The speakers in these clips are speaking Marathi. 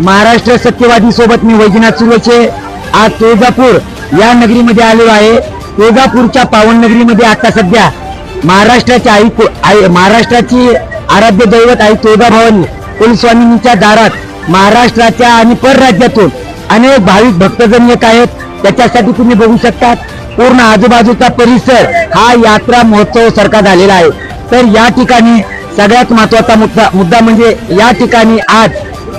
महाराष्ट्र सत्यवादी सोबत मी वैजनाथ सुरेचे आज तुळजापूर या नगरीमध्ये आलेलो आहे. तुळजापूरच्या पावन नगरीमध्ये आता सध्या महाराष्ट्राची आई आई महाराष्ट्राची आराध्य दैवत आई तुळजाभवानी कुलस्वामींच्या दारात महाराष्ट्राच्या आणि परराज्यातून अनेक भाविक भक्तजन येत आहेत. त्याच्यासाठी तुम्ही बघू शकता पूर्ण आजूबाजूचा परिसर हा यात्रा महोत्सव सारखा झालेला आहे. तर या ठिकाणी सगळ्यात महत्त्वाचा मुद्दा मुद्दा म्हणजे या ठिकाणी आज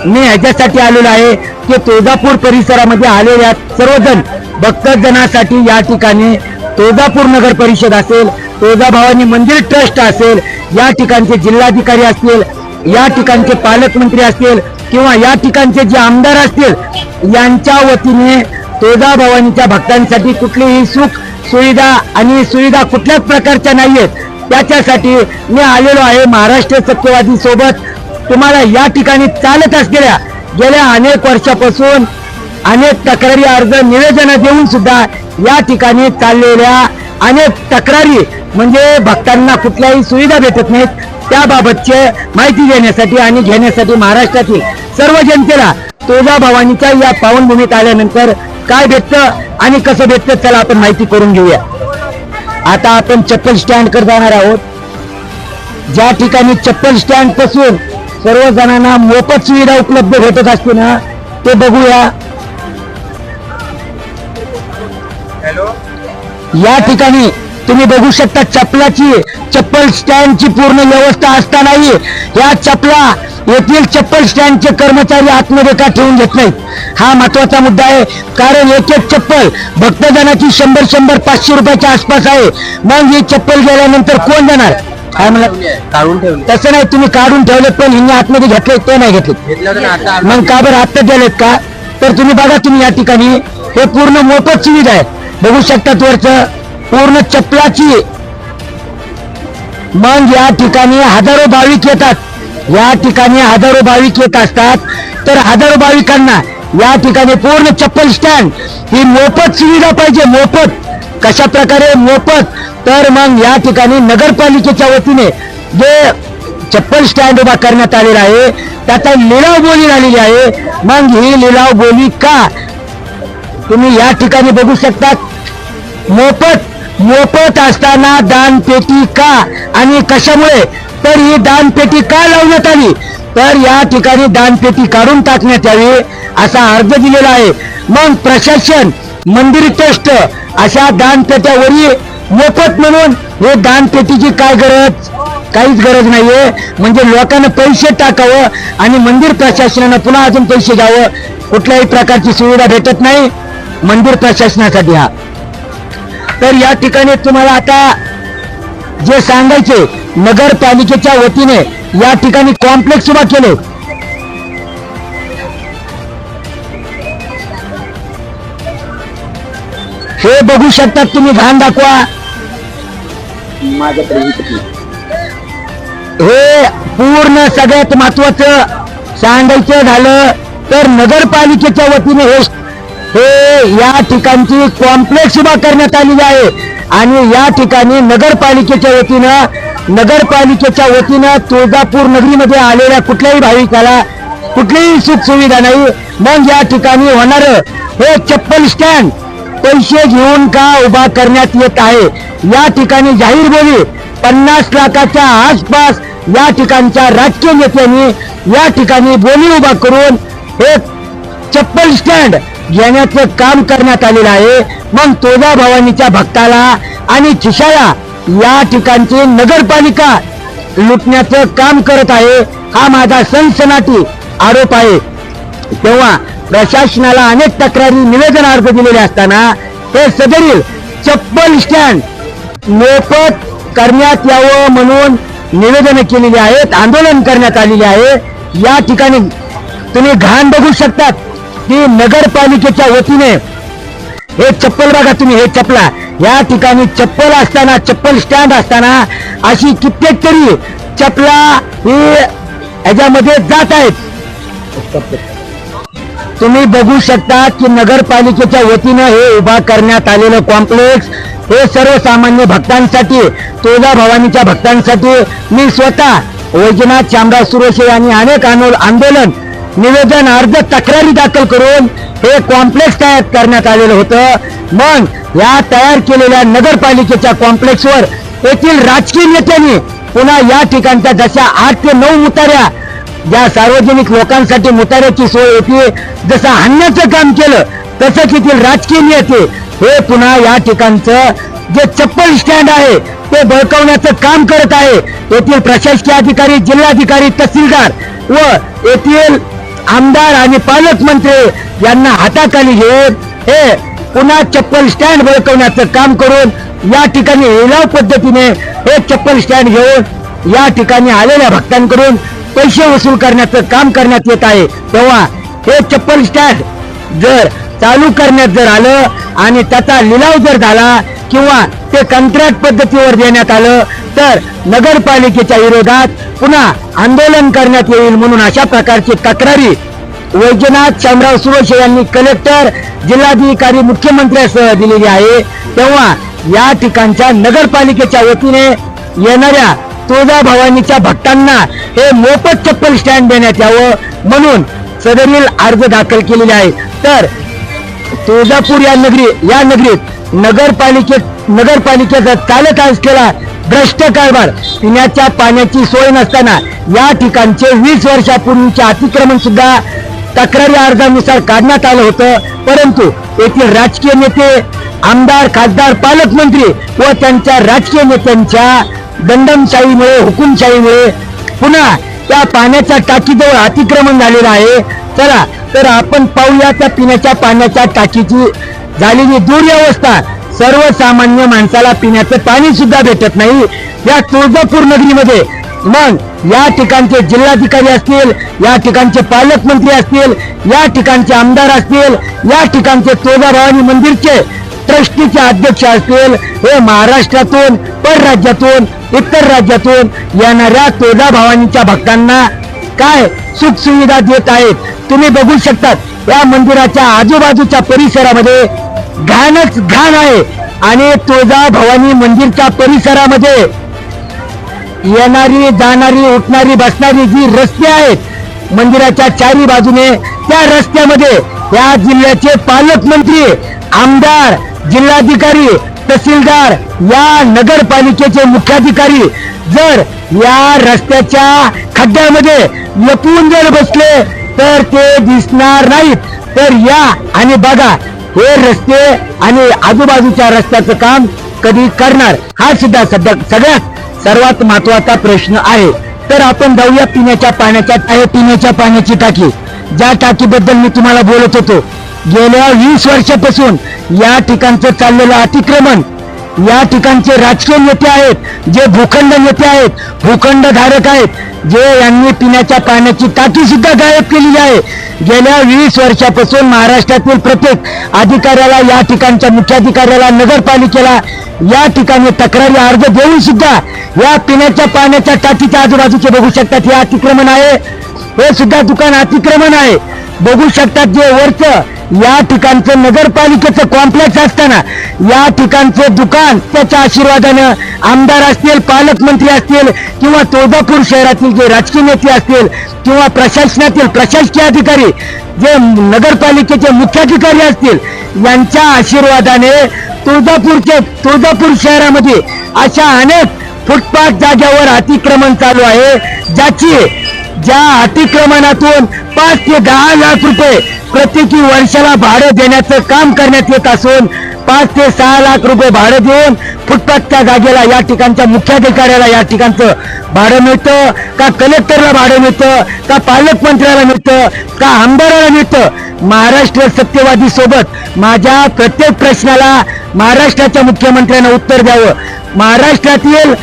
मी ह्याच्यासाठी आलेलो आहे की तुळजापूर परिसरामध्ये आलेल्या सर्वजण भक्तजनासाठी या ठिकाणी तुळजापूर नगर परिषद असेल तुळजाभवानी मंदिर ट्रस्ट असेल या ठिकाणचे जिल्हाधिकारी असतील या ठिकाणचे पालकमंत्री असतील किंवा या ठिकाणचे जे आमदार असतील यांच्या वतीने तुळजाभवानीच्या भक्तांसाठी कुठलीही सुख सुविधा आणि सुविधा कुठल्याच प्रकारच्या नाहीयेत. त्याच्यासाठी मी आलेलो आहे महाराष्ट्र सत्यवादी सोबत. तुम्हाला या ठिकाणी चालत असलेल्या गेल्या अनेक वर्षापासून अनेक तक्रारी अर्ज निवेदन देऊन सुद्धा या ठिकाणी चाललेल्या अनेक तक्रारी म्हणजे भक्तांना कुठल्याही सुविधा भेटत नाहीत. त्याबाबतचे माहिती देण्यासाठी आणि घेण्यासाठी महाराष्ट्रातील सर्व जनतेला तुळजाभवानीच्या या पावनभूमीत आल्यानंतर काय भेटतं आणि कसं भेटतं त्याला आपण माहिती करून घेऊया. आता आपण चप्पल स्टँडकडे जाणार आहोत. ज्या ठिकाणी चप्पल स्टँडपासून सर्व जणांना मोफत सुविधा उपलब्ध भेटत असते ना ते बघूया. या ठिकाणी तुम्ही बघू शकता चप्पलाची चप्पल स्टँडची पूर्ण व्यवस्था असतानाही या चपला येथील चप्पल स्टँडचे कर्मचारी आतमध्ये का ठेवून घेत नाहीत? हा महत्त्वाचा मुद्दा आहे. कारण एक एक चप्पल भक्तजनाची शंभर शंभर पाचशे रुपयाच्या आसपास आहे. मग ही चप्पल गेल्यानंतर कोण जाणार काय म्हणलं काढून ठेवले. तसं नाही तुम्ही काढून ठेवलेत पण हिने आतमध्ये घेतले ते नाही घेतले मग का बरं आत्ता दिलेत का? तर तुम्ही बघा तुम्ही या ठिकाणी. हे पूर्ण मोफत सुविधा आहे. बघू शकतात वरचं. पूर्ण चपलाची. मग या ठिकाणी हजारो भाविक येतात. या ठिकाणी हजारो भाविक येत असतात. तर हजारो भाविकांना या ठिकाणी पूर्ण चप्पल स्टँड ही मोफत सुविधा पाहिजे मोफत. कशा प्रकारे मोफत? तर मग या ठिकाणी नगरपालिकेच्या वतीने जे चप्पल स्टँड उभा करण्यात आलेला आहे त्याचा लिलाव बोली झालेली आहे. मग ही लिलाव बोली का? तुम्ही या ठिकाणी बघू शकता मोफत मोफत असताना दानपेटी का? आणि कशामुळे? तर ही दानपेटी का लावण्यात आली? तर या ठिकाणी दानपेटी काढून टाकण्यात यावी असा अर्ज दिलेला आहे. मग प्रशासन मंदिर ट्रस्ट अशा दानपेट्यावरील मोफत म्हणून हे दानपेटीची काय गरज? काहीच गरज नाहीये. म्हणजे लोकांना पैसे टाकावं आणि मंदिर प्रशासनानं पुन्हा अजून पैसे द्यावं. कुठल्याही प्रकारची सुविधा भेटत नाही. मंदिर प्रशासनासाठी हा. तर या ठिकाणी तुम्हाला आता जे सांगायचे नगरपालिकेच्या वतीने या ठिकाणी कॉम्प्लेक्स उभा केले. हे बघू शकतात तुम्ही घाण दाखवा. हे पूर्ण सगळ्यात महत्वाचं सांगायचं झालं तर नगरपालिकेच्या वतीने हे हे या ठिकाणची कॉम्प्लेक्स उभा करण्यात आलेली आहे. आणि या ठिकाणी नगरपालिकेच्या वतीनं नगरपालिकेच्या वतीनं तुळजापूर नगरीमध्ये आलेल्या कुठल्याही भाविकाला कुठलीही सुख सुविधा नाही. मग या ठिकाणी होणार हे चप्पल स्टँड पैसे घेऊन का उभा करण्यात येत आहे? या ठिकाणी जाहीर बोली पन्नास लाखाच्या आसपास या ठिकाणच्या राजकीय नेत्यांनी या ठिकाणी बोली उभा करून हे चप्पल स्टँड घेण्याचं काम करण्यात आलेलं आहे. मग तुळजा भवानीच्या भक्ताला आणि खिशाला या ठिकाणची नगरपालिका लुटण्याचं काम करत आहे. हा माझा सनसनाटी आरोप आहे. तेव्हा प्रशासनाला अनेक तक्रारी निवेदन अर्ज दिलेले असताना हे सदरील चप्पल स्टँड मोफत करण्यात यावं म्हणून निवेदन केलेली आहेत आंदोलन करण्यात आलेली आहे. या ठिकाणी तुम्ही घाण बघू शकतात. की नगरपालिकेच्या वतीने हे चप्पल बघा तुम्ही हे चपला या ठिकाणी चप्पल असताना चप्पल स्टँड असताना अशी कित्येक तरी चपला ही ह्याच्यामध्ये जात आहेत. तुम्ही बघू शकता की नगरपालिकेच्या वतीनं हे उभा करण्यात आलेलं कॉम्प्लेक्स हे सर्वसामान्य भक्तांसाठी तुळजा भवानीच्या भक्तांसाठी मी स्वतः वैजनाथ शामराव सुरेशे यांनी अनेक आंदोल- आंदोलन निवेदन अर्ज तक्रारी दाखल करून हे कॉम्प्लेक्स तयार करण्यात आलेलं होतं. मग या तयार केलेल्या नगरपालिकेच्या कॉम्प्लेक्सवर येथील राजकीय नेत्यांनी पुन्हा या ठिकाणच्या जशा आठ ते नऊ मुताऱ्या ज्या सार्वजनिक लोकांसाठी मुताऱ्याची सोय होती जसं आणण्याचं काम केलं तसंच येथील राजकीय नेते हे पुन्हा या ठिकाणचं जे चप्पल स्टँड आहे ते बळकवण्याचं काम करत आहे. येथील प्रशासकीय अधिकारी जिल्हाधिकारी तहसीलदार व येथील आमदार आणि पालकमंत्री यांना हाताखाली घेऊन हे पुन्हा चप्पल स्टँड बळकवण्याचं काम करून या ठिकाणी लिलाव पद्धतीने हे चप्पल स्टँड घेऊन या ठिकाणी आलेल्या भक्तांकडून पैसे वसूल करण्याचं काम करण्यात येत आहे. तेव्हा हे चप्पल स्टँड जर चालू करण्यात जर आलं आणि त्याचा लिलाव जर झाला किंवा ते कंत्राट पद्धतीवर देण्यात आलं तर नगरपालिकेच्या विरोधात पुन्हा आंदोलन करण्यात येईल म्हणून अशा प्रकारची तक्रारी वैद्यनाथ शामराव सुरोशे यांनी कलेक्टर जिल्हाधिकारी मुख्यमंत्र्यासह दिलेली आहे. तेव्हा या ठिकाणच्या नगरपालिकेच्या वतीने येणाऱ्या तुळजाभवानीच्या भक्तांना हे मोफत चप्पल स्टँड देण्यात यावं म्हणून सदरील अर्ज दाखल केलेले आहे तर तुळजापूर या नगरी या नगरीत नगरपालिकेत नगरपालिकेचा चालत असलेला भ्रष्ट कारभार. पिण्याच्या पाण्याची सोय नसताना या ठिकाणचे वीस वर्षापूर्वीचे अतिक्रमण सुद्धा तक्रारी अर्जानुसार काढण्यात आलं होतं. परंतु येथील राजकीय नेते आमदार खासदार पालकमंत्री व त्यांच्या राजकीय नेत्यांच्या दंडमशाहीमुळे हुकुमशाहीमुळे पुन्हा त्या पाण्याच्या टाकीजवळ अतिक्रमण झालेलं आहे. चला तर आपण पाहूया त्या पिण्याच्या पाण्याच्या टाकीची झालेली दुर्व्यवस्था. सर्वसामान्य माणसाला पिण्याचं पाणी सुद्धा भेटत नाही. या तुळजापूर नगरीमध्ये मग या ठिकाणचे जिल्हाधिकारी असतील या ठिकाणचे पालकमंत्री असतील या ठिकाणचे आमदार असतील या ठिकाणचे तुळजाभवानी मंदिरचे ट्रस्टीचे अध्यक्ष असतील हे महाराष्ट्रातून परराज्यातून इतर राज्यातून येणाऱ्या तुळजाभवानीच्या भक्तांना काय सुख सुविधा देत आहेत तुम्ही बघू शकतात. या मंदिराच्या आजूबाजूच्या परिसरामध्ये घाणच घाण आहे आणि तुळजाभवानी मंदिरच्या परिसरामध्ये येणारी जाणारी उठणारी बसणारी जी रस्ते आहेत मंदिराच्या चारी बाजूने त्या रस्त्यामध्ये या जिल्ह्याचे पालकमंत्री आमदार जिल्हाधिकारी तहसीलदार या नगरपालिकेचे मुख्याधिकारी जर या रस्त्याच्या खड्ड्यामध्ये लपून जर बसले तर ते दिसणार नाहीत. तर या आणि बघा हे रस्ते आणि आजूबाजूच्या रस्त्याचं काम कधी करणार? हा सुद्धा सध्या सगळ्यात सर्वात महत्त्वाचा प्रश्न आहे. तर आपण जाऊया पिण्याच्या पाण्याच्या पिण्याच्या पाण्याची टाकी. ज्या टाकीबद्दल मी तुम्हाला बोलत होतो गेल्या वीस वर्षापासून या ठिकाणचं चाललेलं अतिक्रमण या ठिकाणचे राजकीय नेते आहेत जे भूखंड नेते आहेत भूखंड धारक आहेत जे यांनी पिण्याच्या पाण्याची टाकी सुद्धा गायब केलेली आहे. गेल्या वीस वर्षापासून महाराष्ट्रातील प्रत्येक अधिकाऱ्याला या ठिकाणच्या मुख्याधिकाऱ्याला नगरपालिकेला या ठिकाणी तक्रारी अर्ज देऊन सुद्धा या पिण्याच्या पाण्याच्या टाकीच्या आजूबाजूचे बघू शकतात. हे अतिक्रमण आहे. हे सुद्धा दुकान अतिक्रमण आहे. बघू शकतात जे वरचं या ठिकाणचं नगरपालिकेचं कॉम्प्लेक्स असताना या ठिकाणचं दुकान त्याच्या आशीर्वादानं आमदार असतील पालकमंत्री असतील किंवा तुळजापूर शहरातील जे राजकीय नेते असतील किंवा प्रशासनातील प्रशासकीय अधिकारी जे नगरपालिकेचे मुख्याधिकारी असतील यांच्या आशीर्वादाने तुळजापूरचे तुळजापूर शहरामध्ये अशा अनेक फुटपाथ जाग्यावर अतिक्रमण चालू आहे ज्याची ज्या अतिक्रमणातून पाच ते दहा लाख रुपये प्रत्येकी वर्षाला भाडं देण्याचं काम करण्यात येत असून पाच ते सहा लाख रुपये भाडं देऊन फुटपाथच्या जागेला या ठिकाणच्या मुख्याधिकाऱ्याला या ठिकाणचं भाडं मिळतं का कलेक्टरला भाडं मिळतं का पालकमंत्र्याला मिळतं का आमदाराला मिळतं? महाराष्ट्र सत्यवादी सोबत माझ्या प्रत्येक प्रश्नाला महाराष्ट्राच्या मुख्यमंत्र्यांना उत्तर द्यावं. महाराष्ट्रातील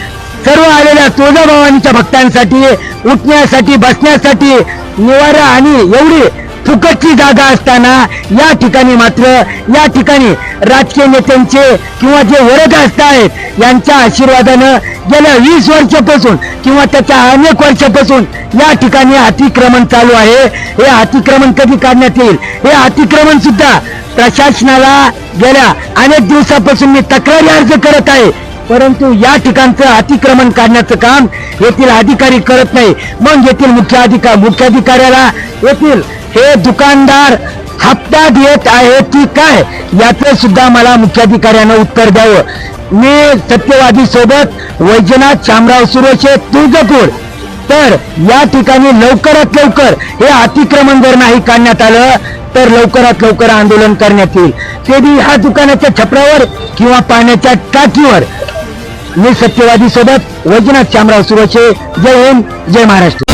सर्व आलेल्या तुळजाभवानीच्या भक्तांसाठी उठण्यासाठी बसण्यासाठी निवारा आणि एवढी फुकटची जागा असताना या ठिकाणी मात्र या ठिकाणी राजकीय नेत्यांचे किंवा जे वर्ग असत आहेत यांच्या आशीर्वादानं गेल्या वीस वर्षापासून किंवा त्याच्या अनेक वर्षापासून या ठिकाणी अतिक्रमण चालू आहे. हे अतिक्रमण कधी काढण्यात येईल? हे अतिक्रमण सुद्धा प्रशासनाला गेल्या अनेक दिवसापासून मी तक्रारी अर्ज करत आहे. परंतु या ठिकाणचं अतिक्रमण काढण्याचं काम येथील अधिकारी करत नाही. मग येथील मुख्य अधिकार मुख्याधिकाऱ्याला येथील हे दुकानदार हप्ता देत आहे की काय? याचं सुद्धा मला मुख्याधिकाऱ्यानं उत्तर द्यावं. मी सत्यवादी सोबत वैजनाथ शामराव सुरेशे तुळजापूर. तर या ठिकाणी लवकरात लवकर हे अतिक्रमण जर नाही काढण्यात आलं तर लवकरात लवकर आंदोलन करण्यात येईल. ते बी ह्या दुकानाच्या छपरावर किंवा पाण्याच्या टाकीवर. मी सत्यवादी सोबत वैजनाथ शामराव सुरेशे जय हिंद जय महाराष्ट्र.